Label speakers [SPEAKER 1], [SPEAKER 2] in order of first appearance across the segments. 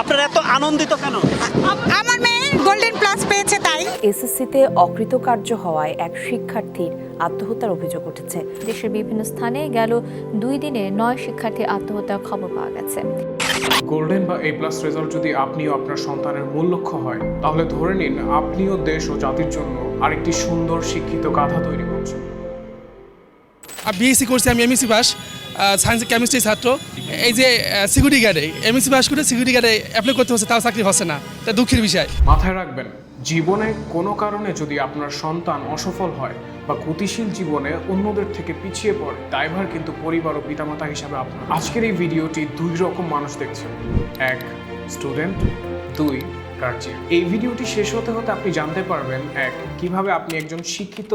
[SPEAKER 1] আপনারা এত আনন্দিত কেন?
[SPEAKER 2] আমার মেয়ে গোল্ডেন প্লাস পেয়েছে তাই।
[SPEAKER 3] এসএসসিতে অকৃতকার্য হওয়ায় এক শিক্ষার্থীর আত্মহত্যার অভিযোগ উঠেছে।
[SPEAKER 4] দেশের বিভিন্ন স্থানে গেল দুই দিনে নয় শিক্ষার্থী আত্মহত্যার খবর পাওয়া গেছে।
[SPEAKER 5] গোল্ডেন বা এ প্লাস রেজাল্ট যদি আপনিও আপনার সন্তানের মূল লক্ষ্য হয় তাহলে ধরে নিন আপনিও দেশ ও জাতির জন্য আরেকটি সুন্দর শিক্ষিত গাথা তৈরি করছেন।
[SPEAKER 6] বিএসসি করছি আমি এমএসসি পাস সায়েন্স কেমিস্ট্রি ছাত্র। এই যে সিকিউরিটি গার্ডে এমএসসি পাস করে সিকিউরিটি গার্ডে অ্যাপ্লাই করতে হচ্ছে, তাও চাকরি হচ্ছে না। এটা দুঃখের বিষয়।
[SPEAKER 5] মাথায় রাখবেন, জীবনে কোনো কারণে যদি আপনার সন্তান অসফল হয় বা গতিশীল জীবনে অন্যদের থেকে পিছিয়ে পড়ে ড্রাইভার কিন্তু পরিবার ও পিতামাতা হিসাবে আপনার। আজকের এই ভিডিওটি দুই রকম মানুষ দেখছেন। এক স্টুডেন্ট দুই গার্জিয়ান এই ভিডিওটি শেষ হতে হতে আপনি জানতে পারবেন, এক, কীভাবে আপনি একজন শিক্ষিত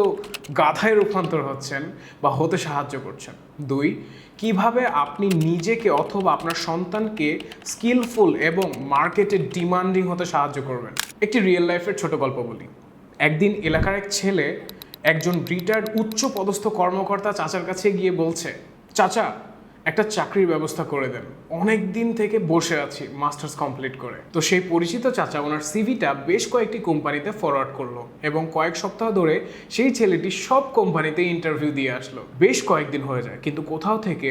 [SPEAKER 5] গাধায় রূপান্তর হচ্ছেন বা হতে সাহায্য করছেন। দুই, কীভাবে আপনি নিজেকে অথবা আপনার সন্তানকে স্কিলফুল এবং মার্কেটে ডিমান্ডিং হতে সাহায্য করবেন। একটি রিয়েল লাইফের ছোট গল্প বলি। একদিন এলাকার এক ছেলে একজন রিটায়ার্ড উচ্চ পদস্থ কর্মকর্তা চাচার কাছে গিয়ে বলছে, চাচা একটা চাকরির ব্যবস্থা করে দেন। অনেক দিন থেকে বসে আছি মাস্টার্স কমপ্লিট করে। তো সেই পরিচিত চাচা ওনার সিভিটা বেশ কয়েকটি কোম্পানিতে ফরওয়ার্ড করল এবং কয়েক সপ্তাহ ধরে সেই ছেলেটি সব কোম্পানিতে ইন্টারভিউ দিয়ে আসলো। বেশ কয়েকদিন হয়ে যায়, কিন্তু কোথাও থেকে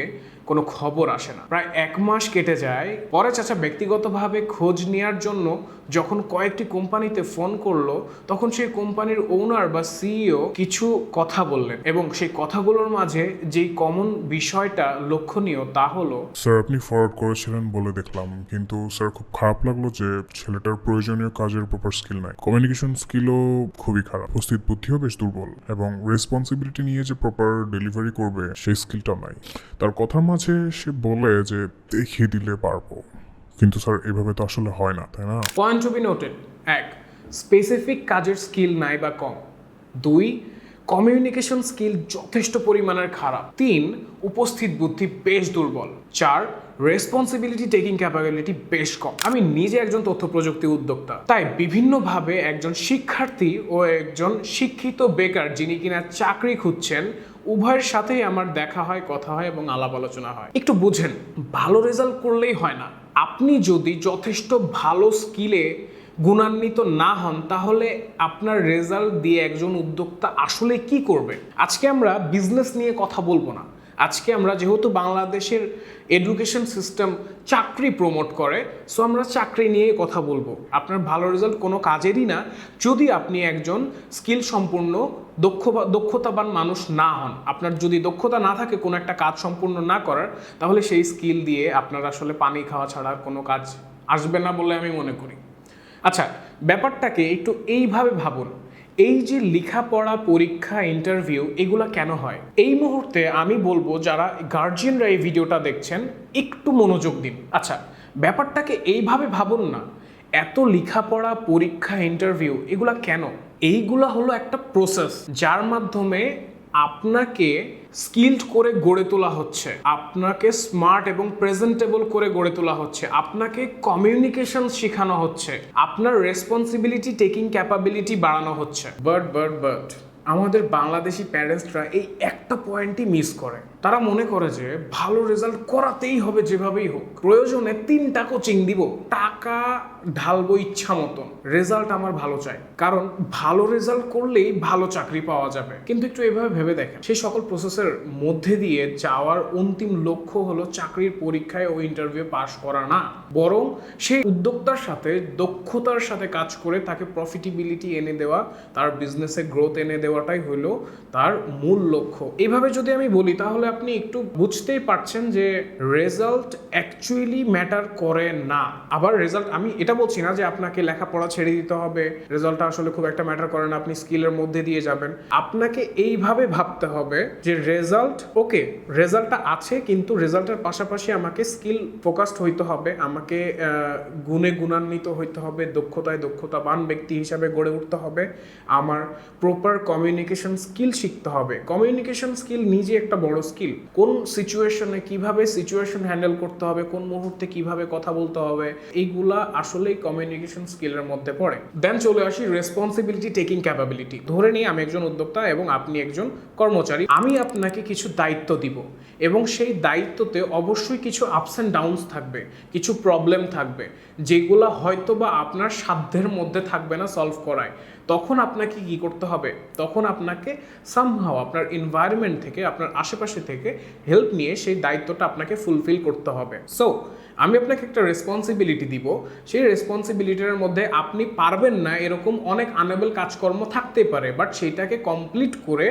[SPEAKER 5] কোনো খবর আসে না। প্রায় এক মাস কেটে যায়। পরে চাচা ব্যক্তিগতভাবে খোঁজ নেওয়ার জন্য যখন কয়েকটি কোম্পানিতে ফোন করল, তখন সেই কোম্পানির ওনার বা সিইও কিছু কথা বললেন এবং সেই কথাগুলোর মাঝে যেই কমন বিষয়টা লক্ষণীয় তা হলো
[SPEAKER 7] স্যার আপনি ফরওয়ার্ড করেছিলেন বলে দেখলাম। কিন্তু স্যার খুব খারাপ লাগল যে ছেলেটার প্রয়োজনীয় কাজের প্রপার স্কিল নাই। কমিউনিকেশন স্কিলও খুবই খারাপ। উপস্থিত বুদ্ধিও বেশ দুর্বল এবং রেসপন্সিবিলিটি নিয়ে যে প্রপার ডেলিভারি করবে, সেই স্কিলটা নাই। তার কথার মাঝে সে বলে যে, দেখিয়ে দিলে পারব। কিন্তু স্যার, এভাবে তো আসলে হয় না, তাই না?
[SPEAKER 5] পয়েন্ট টু বি নোটেড এক স্পেসিফিক কাজের স্কিল নাই বা কম। দুই কমিউনিকেশন স্কিল যথেষ্ট পরিমাণের খারাপ। তিন, উপস্থিত বুদ্ধি বেশ দুর্বল। চার রেসপন্সিবিলিটি টেকিং ক্যাপাবিলিটি বেশ কম। আমি নিজে একজন তথ্য প্রযুক্তি উদ্যোক্তা। তাই বিভিন্নভাবে একজন শিক্ষার্থী ও একজন শিক্ষিত বেকার যিনি কিনা চাকরি খুঁজছেন, উভয়ের সাথেই আমার দেখা হয়, কথা হয় এবং আলাপ আলোচনা হয়। একটু বুঝেন, ভালো রেজাল্ট করলেই হয় না। আপনি যদি যথেষ্ট ভালো স্কিলে গুণান্বিত না হন, তাহলে আপনার রেজাল্ট দিয়ে একজন উদ্যোক্তা আসলে কি করবে? আজকে আমরা বিজনেস নিয়ে কথা বলব না। আজকে আমরা যেহেতু বাংলাদেশের এডুকেশন সিস্টেম চাকরি প্রমোট করে সো আমরা চাকরি নিয়ে কথা বলব। আপনার ভালো রেজাল্ট কোনো কাজেরই না। যদি আপনি একজন স্কিল সম্পূর্ণ দক্ষ দক্ষতাবান মানুষ না হন, আপনার যদি দক্ষতা না থাকে কোনো একটা কাজ সম্পূর্ণ না করার, তাহলে সেই স্কিল দিয়ে আপনার আসলে পানি খাওয়া ছাড়া কোনো কাজ আসবে না বলে আমি মনে করি। আচ্ছা ব্যাপারটাকে একটু এইভাবে ভাবুন। এই যে লেখাপড়া, পরীক্ষা ইন্টারভিউ এগুলো কেন হয়? এই মুহূর্তে আমি বলব যারা গার্জিয়ানরা এই ভিডিওটা দেখছেন, একটু মনোযোগ দিন। আচ্ছা ব্যাপারটাকে এইভাবে ভাবুন না। এত লেখাপড়া, পরীক্ষা ইন্টারভিউ এগুলা কেন? এইগুলা হলো একটা প্রসেস যার মাধ্যমে আপনাকে স্কিল্ড করে গড়ে তোলা হচ্ছে। আপনাকে স্মার্ট এবং প্রেজেন্টেবল করে গড়ে তোলা হচ্ছে। আপনাকে কমিউনিকেশন শেখানো হচ্ছে। আপনার রেসপন্সিবিলিটি টেকিং ক্যাপাবিলিটি বাড়ানো হচ্ছে। বাট বাট বাট আমাদের বাংলাদেশি প্যারেন্টসরা এই একটা পয়েন্টই মিস করে। তারা মনে করে যে ভালো রেজাল্ট করাতেই হবে যেভাবেই হোক। প্রয়োজনে তিনটা কোচিং দিব। টাকা ঢালবো ইচ্ছা মতন। রেজাল্ট আমার ভালো চাই। কারণ ভালো রেজাল্ট করলেই ভালো চাকরি পাওয়া যাবে। কিন্তু একটু এভাবে ভেবে দেখেন, সেই সকল প্রসেসের মধ্যে দিয়ে যাওয়ার অন্তিম লক্ষ্য হলো চাকরির পরীক্ষায় ও ইন্টারভিউ পাশ করা না। বরং সেই উদ্যোক্তার সাথে, দক্ষতার সাথে কাজ করে তাকে প্রফিটেবিলিটি এনে দেওয়া, তার বিজনেসে গ্রোথ এনে দেওয়াটাই হলো তার মূল লক্ষ্য। এইভাবে যদি আমি বলি, তাহলে আপনি একটু বুঝতেই পারছেন যে রেজাল্ট অ্যাকচুয়ালি ম্যাটার করে না। আবার রেজাল্ট আমি এটা বলছি না যে আপনাকে লেখাপড়া ছেড়ে দিতে হবে রেজাল্টটা আসলে খুব একটা ম্যাটার করে না, আপনি স্কিলের মধ্যে দিয়ে যাবেন। আপনাকে এইভাবে ভাবতে হবে যে রেজাল্ট ওকে রেজাল্টটা আছে, কিন্তু রেজাল্টের পাশাপাশি আমাকে স্কিল ফোকাসড হইতে হবে, আমাকে গুণে গুণান্বিত হইতে হবে, দক্ষতায় দক্ষতাবান ব্যক্তি হিসাবে গড়ে উঠতে হবে, আমার প্রপার কমিউনি কমিউনিকেশন স্কিল শিখতে হবে। কমিউনিকেশন স্কিল নিজে একটা বড় স্কিল কোন সিচুয়েশনে কীভাবে সিচুয়েশন হ্যান্ডেল করতে হবে, কোন মুহূর্তে কীভাবে কথা বলতে হবে, এইগুলা আসলেই কমিউনিকেশন স্কিলের মধ্যে পড়ে। দেন চলে আসি রেসপন্সিবিলিটি টেকিং ক্যাপাবিলিটি ধরে নিই আমি একজন উদ্যোক্তা এবং আপনি একজন কর্মচারী। আমি আপনাকে কিছু দায়িত্ব দিব এবং সেই দায়িত্বতে অবশ্যই কিছু আপস অ্যান্ড ডাউনস থাকবে, কিছু প্রবলেম থাকবে, যেগুলো হয়তো বা আপনার সাধ্যের মধ্যে থাকবে না সলভ করায়। তখন আপনাকে কি করতে হবে? তখন আপনাকে সামহাও আপনার এনভায়রনমেন্ট থেকে, আপনার আশেপাশে থেকে হেল্প নিয়ে সেই দায়িত্বটা আপনাকে ফুলফিল করতে হবে। সো আমি আপনাকে একটা রেসপন্সিবিলিটি দিব। সেই রেসপন্সিবিলিটির মধ্যে আপনি পারবেন না এরকম অনেক আনেবল কাজকর্ম থাকতে পারে বাট সেইটাকে কমপ্লিট করে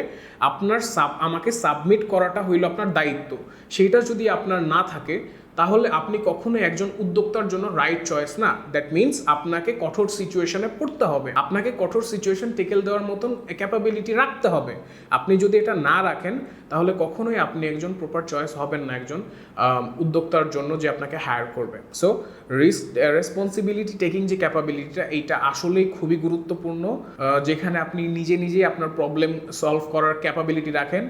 [SPEAKER 5] আপনার সাব আমাকে সাবমিট করাটা হইল আপনার দায়িত্ব। সেইটা যদি আপনার না থাকে তাহলে আপনি কখনোই একজন উদ্যোক্তার জন্য রাইট চয়েস না। দ্যাট মিনস আপনাকে কঠোর সিচুয়েশনে পড়তে হবে। আপনাকে কঠোর সিচুয়েশন টেকেল দেওয়ার মতন ক্যাপাবিলিটি রাখতে হবে। আপনি যদি এটা না রাখেন, তাহলে কখনোই আপনি একজন প্রপার চয়েস হবেন না একজন উদ্যোক্তার জন্য যে আপনাকে হায়ার করবে। সো রিস্ক রেসপন্সিবিলিটি টেকিং যে ক্যাপাবিলিটিটা এইটা আসলেই খুবই গুরুত্বপূর্ণ যেখানে আপনি নিজে নিজেই আপনার প্রবলেম সলভ করার ক্যাপাবিলিটি রাখেন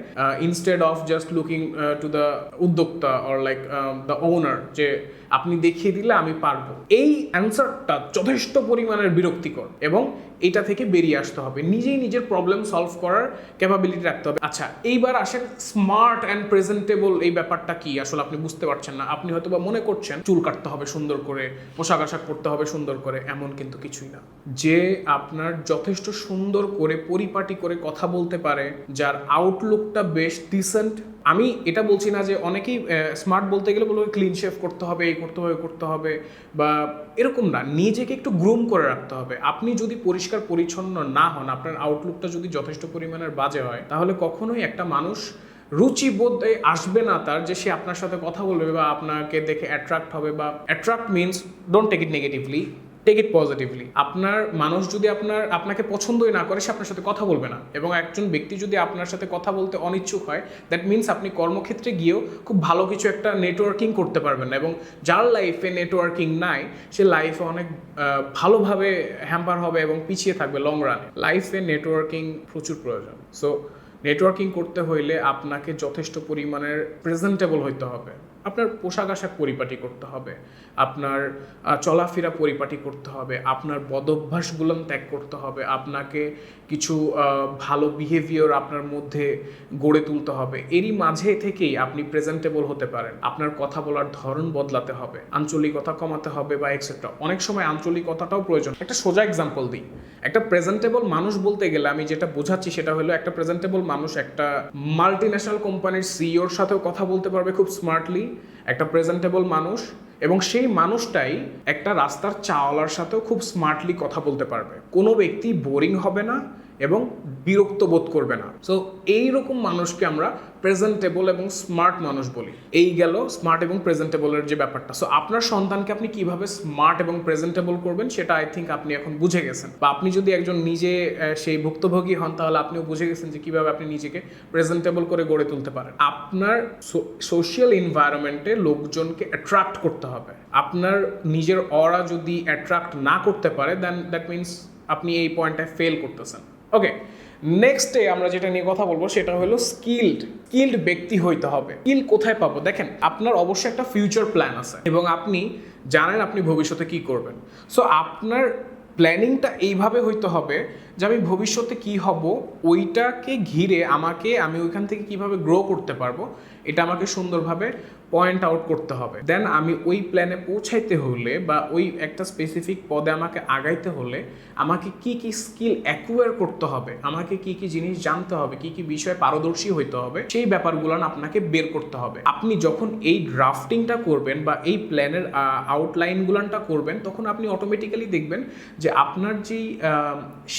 [SPEAKER 5] instead of just looking to the উদ্যোক্তা অর লাইক দ্য ওনার যে আপনি দেখিয়ে দিলে আমি পারব। এই অ্যান্সারটা যথেষ্ট পরিমাণের বিরক্তিকর এবং এটা থেকে বেরিয়ে আসতে হবে। নিজেই নিজের প্রবলেম সলভ করার ক্যাপাবিলিটি রাখতে হবে। আচ্ছা এইবার আসেন স্মার্ট অ্যান্ড প্রেজেন্টেবল এই ব্যাপারটা কি? আসলে আপনি বুঝতে পারছেন না। আপনি হয়তো বা মনে করছেন, চুল কাটতে হবে সুন্দর করে, পোশাক আশাক পরতে হবে সুন্দর করে, এমন কিন্তু কিছুই না। যে আপনার যথেষ্ট সুন্দর করে, পরিপাটি করে কথা বলতে পারে, যার আউটলুকটা বেশ ডিসেন্ট আমি এটা বলছি না যে অনেকেই স্মার্ট বলতে গেলে বলব ক্লিন শেভ করতে হবে, এই করতে হবে করতে হবে, বা এরকম না, নিজেকে একটু গ্রুম করে রাখতে হবে। আপনি যদি পরিষ্কার, পরিচ্ছন্ন না হন, আপনার আউটলুকটা যদি যথেষ্ট পরিমাণের বাজে হয়, তাহলে কখনোই একটা মানুষ রুচিবোধে আসবে না তার যে সে আপনার সাথে কথা বলবে বা আপনাকে দেখে অ্যাট্রাক্ট হবে বা attract means don't take it negatively take it positively আপনার মানুষ যদি আপনার, আপনাকে পছন্দই না করে, সে আপনার সাথে কথা বলবে না। এবং একজন ব্যক্তি যদি আপনার সাথে কথা বলতে অনিচ্ছুক হয় দ্যাট মিনস আপনি কর্মক্ষেত্রে গিয়েও খুব ভালো কিছু একটা নেটওয়ার্কিং করতে পারবেন না। এবং যার লাইফে নেটওয়ার্কিং নাই, সে লাইফে অনেক ভালোভাবে হ্যাম্পার হবে এবং পিছিয়ে থাকবে লং রানে লাইফে নেটওয়ার্কিং প্রচুর প্রয়োজন। সো নেটওয়ার্কিং করতে হইলে আপনাকে যথেষ্ট পরিমাণের প্রেজেন্টেবল হইতে হবে। আপনার পোশাক আশাক পরিপাটি করতে হবে, আপনার চলাফেরা পরিপাটি করতে হবে, আপনার বদভ্যাসগুলো ত্যাগ করতে হবে, আপনাকে কিছু ভালো বিহেভিয়ার আপনার মধ্যে গড়ে তুলতে হবে। এরই মাঝে থেকেই আপনি প্রেজেন্টেবল হতে পারেন। আপনার কথা বলার ধরন বদলাতে হবে, আঞ্চলিকতা কমাতে হবে বা এক্সেট্রা অনেক সময় আঞ্চলিকতাটাও প্রয়োজন। একটা সোজা এক্সাম্পল দিই। একটা প্রেজেন্টেবল মানুষ বলতে গেলে আমি যেটা বোঝাচ্ছি সেটা হলো একটা প্রেজেন্টেবল মানুষ একটা মাল্টি ন্যাশনাল কোম্পানির সিইওর সাথেও কথা বলতে পারবে খুব স্মার্টলি একটা প্রেজেন্টেবল মানুষ এবং সেই মানুষটাই একটা রাস্তার চাওয়ালার সাথেও খুব স্মার্টলি কথা বলতে পারবে। কোনো ব্যক্তি বোরিং হবে না এবং বিরক্ত বোধ করবে না। সো এইরকম মানুষকে আমরা প্রেজেন্টেবল এবং স্মার্ট মানুষ বলি। এই গেল স্মার্ট এবং প্রেজেন্টেবলের যে ব্যাপারটা। সো আপনার সন্তানকে আপনি কীভাবে স্মার্ট এবং প্রেজেন্টেবল করবেন সেটা আই থিঙ্ক আপনি এখন বুঝে গেছেন। বা আপনি যদি একজন নিজে সেই ভুক্তভোগী হন তাহলে আপনিও বুঝে গেছেন যে কীভাবে আপনি নিজেকে প্রেজেন্টেবল করে গড়ে তুলতে পারেন। আপনার সোশ্যাল এনভায়রনমেন্টে লোকজনকে অ্যাট্রাক্ট করতে হবে। আপনার নিজের অরা যদি অ্যাট্রাক্ট না করতে পারে দেন দ্যাট মিনস আপনি এই পয়েন্টটায় ফেল করতেছেন। ওকে নেক্সটে আমরা যেটা নিয়ে কথা বলব সেটা হলো স্কিল্ড স্কিল্ড ব্যক্তি হইতে হবে। স্কিল কোথায় পাবো? দেখেন, আপনার অবশ্যই একটা ফিউচার প্ল্যান আছে এবং আপনি জানেন আপনি ভবিষ্যতে কি করবেন। সো আপনার প্ল্যানিংটা এইভাবে হইতে হবে যে আমি ভবিষ্যতে কি হব, ওইটাকে ঘিরে আমাকে আমি ওইখান থেকে কীভাবে গ্রো করতে পারব এটা আমাকে সুন্দরভাবে পয়েন্ট আউট করতে হবে। দেন আমি ওই প্ল্যানে পৌঁছাইতে হলে বা ওই একটা স্পেসিফিক পদে আমাকে আগাইতে হলে আমাকে কি কি স্কিল অ্যাকুয়ার করতে হবে, আমাকে কি কি জিনিস জানতে হবে, কি কি বিষয়ে পারদর্শী হইতে হবে, সেই ব্যাপারগুলো আপনাকে বের করতে হবে। আপনি যখন এই ড্রাফটিংটা করবেন বা এই প্ল্যানের আউটলাইনগুলানটা করবেন, তখন আপনি অটোমেটিক্যালি দেখবেন যে আপনার যেই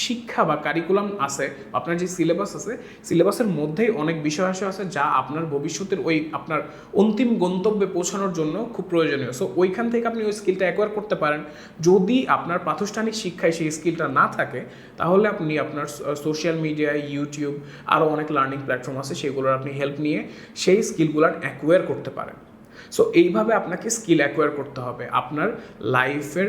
[SPEAKER 5] শিক্ষা বা কারিকুলাম আছে, আপনার যে সিলেবাস আছে সিলেবাসের মধ্যেই অনেক বিষয় আসে আছে যা আপনার ভবিষ্যতের ওই আপনার অন্তিম গন্তব্যে পৌঁছানোর জন্য খুব প্রয়োজনীয়। সো ওইখান থেকে আপনি ওই স্কিলটা অ্যাকোয়ার করতে পারেন। যদি আপনার প্রাতিষ্ঠানিক শিক্ষায় সেই স্কিলটা না থাকে, তাহলে আপনি আপনার সোশ্যাল মিডিয়া ইউটিউব আরও অনেক লার্নিং প্ল্যাটফর্ম আছে, সেগুলোর আপনি হেল্প নিয়ে সেই স্কিলগুলার অ্যাকোয়ার করতে পারেন। সো এইভাবে আপনাকে স্কিল অ্যাকোয়ার করতে হবে। আপনার লাইফের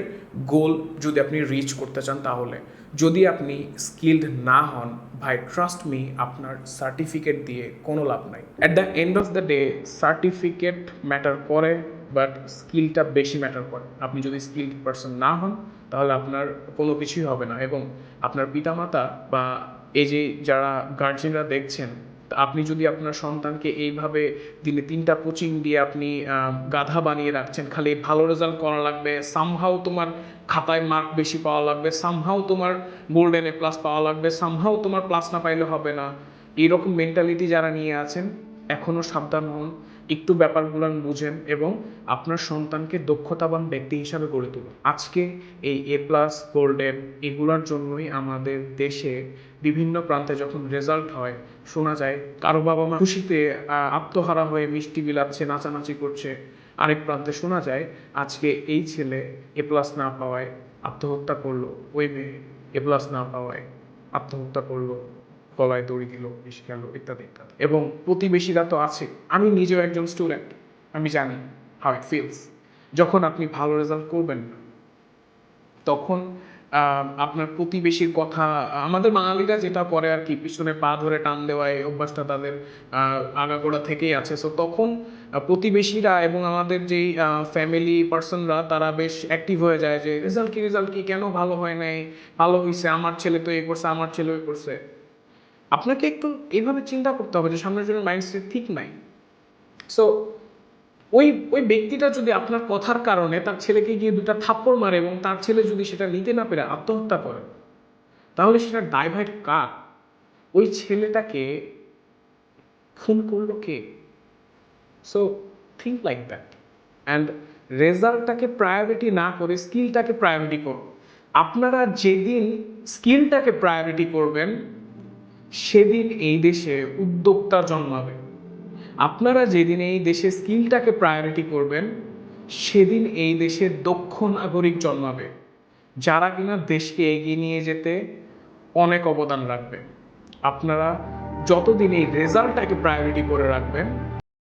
[SPEAKER 5] গোল যদি আপনি রিচ করতে চান তাহলে। যদি আপনি স্কিল্ড না হন, ভাই ট্রাস্ট মি আপনার সার্টিফিকেট দিয়ে কোনো লাভ নাই। At the end of the day certificate matter করে বাট স্কিলটা বেশি ম্যাটার করে। আপনি যদি স্কিল্ড পারসন না হন, তাহলে আপনার কোনো কিছুই হবে না। এবং আপনার পিতামাতা বা এই যে যারা গার্জেনরা দেখছেন আপনি যদি আপনার সন্তানকে এইভাবে দিনে তিনটা কোচিং দিয়ে আপনি গাধা বানিয়ে রাখছেন, খালি ভালো রেজাল্ট করা লাগবে সামহাও তোমার খাতায় মার্ক বেশি পাওয়া লাগবে সামহাও তোমার গোল্ডেন এ প্লাস পাওয়া লাগবে সামহাও তোমার প্লাস না পাইলে হবে না। এইরকম মেন্টালিটি যারা নিয়ে আছেন এখনও সাবধান হন। একটু ব্যাপারগুলো বুঝেন এবং আপনার সন্তানকে দক্ষতাবান ব্যক্তি হিসাবে গড়ে তুলুন। আজকে এই এ প্লাস গোল্ডেন এগুলোর জন্যই আমাদের দেশে বিভিন্ন প্রান্তে যখন রেজাল্ট হয়, শোনা যায়, কারও বাবা মা খুশিতে আত্মহারা হয়ে মিষ্টি বিলাচ্ছে, নাচানাচি করছে, আরেক প্রান্তে শোনা যায়, আজকে এই ছেলে এ প্লাস না পাওয়ায় আত্মহত্যা করল, ওই মেয়ে এ প্লাস না পাওয়ায় আত্মহত্যা করল। গলায় দড়ি দিল, বিষ গেল ইত্যাদি ইত্যাদি। এবং প্রতিবেশীরা তো আছে। আমি নিজেও একজন স্টুডেন্ট আমি জানি হাউ ইট ফিলস যখন আপনি ভালো রেজাল্ট করবেন তখন আপনার প্রতিবেশীর কথা, আমাদের বাঙালিরা যেটা করে আর কি, পিছনে পা ধরে টান দেওয়া, এই অভ্যাসটা তাদের আগাগোড়া থেকেই আছে। সো তখন প্রতিবেশীরা এবং আমাদের যেই ফ্যামিলি পার্সনরা তারা বেশ অ্যাক্টিভ হয়ে যায় যে রেজাল্ট কি রেজাল্ট কি? কেন ভালো হয় নাই? ভালো হয়েছে আমার ছেলে তো এই করছে, আমার ছেলে ওই করছে। আপনাকে একটু এইভাবে চিন্তা করতে হবে যে সামনের জন্য মাইন্ডসেট ঠিক নাই। সো ওই ওই ব্যক্তিটা যদি আপনার কথার কারণে তার ছেলেকে গিয়ে দুটা থাপ্পড় মারে এবং তার ছেলে যদি সেটা নিতে না পেরে আত্মহত্যা করে, তাহলে সেটা দায়ভার কার? ওই ছেলেটাকে খুন করল কে? So think like that and রেজাল্টটাকে priority না করে স্কিলটাকে প্রায়োরিটি করুন আপনারা যেদিন স্কিলটাকে প্রায়োরিটি করবেন সেদিন এই দেশে উদ্যোক্তা জন্মাবে। আপনারা যেদিন এই দেশে স্কিলটাকে প্রায়োরিটি করবেন, সেদিন এই দেশে দক্ষ নাগরিক জন্মাবে, যারা কিনা দেশকে এগিয়ে নিয়ে যেতে অনেক অবদান রাখবে। আপনারা যতদিন এই রেজাল্টটাকে প্রায়োরিটি করে রাখবেন,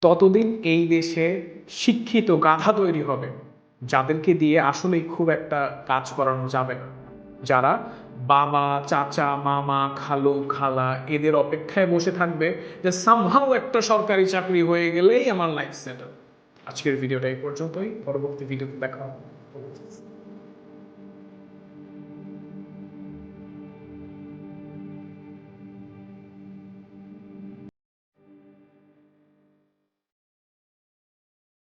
[SPEAKER 5] ততদিন এই দেশে শিক্ষিত গাধা তৈরি হবে, যাদেরকে দিয়ে আসলেই খুব একটা কাজ করানো যাবে না। যারা বাবা, চাচা, মামা, খালু, খালা এদের অপেক্ষায় বসে থাকবে যে সামহাও একটা সরকারি চাকরি হয়ে গেলেই আমার লাইফ সেটেল আজকের ভিডিওটা এই পর্যন্তই। পরবর্তী ভিডিওতে দেখা হবে।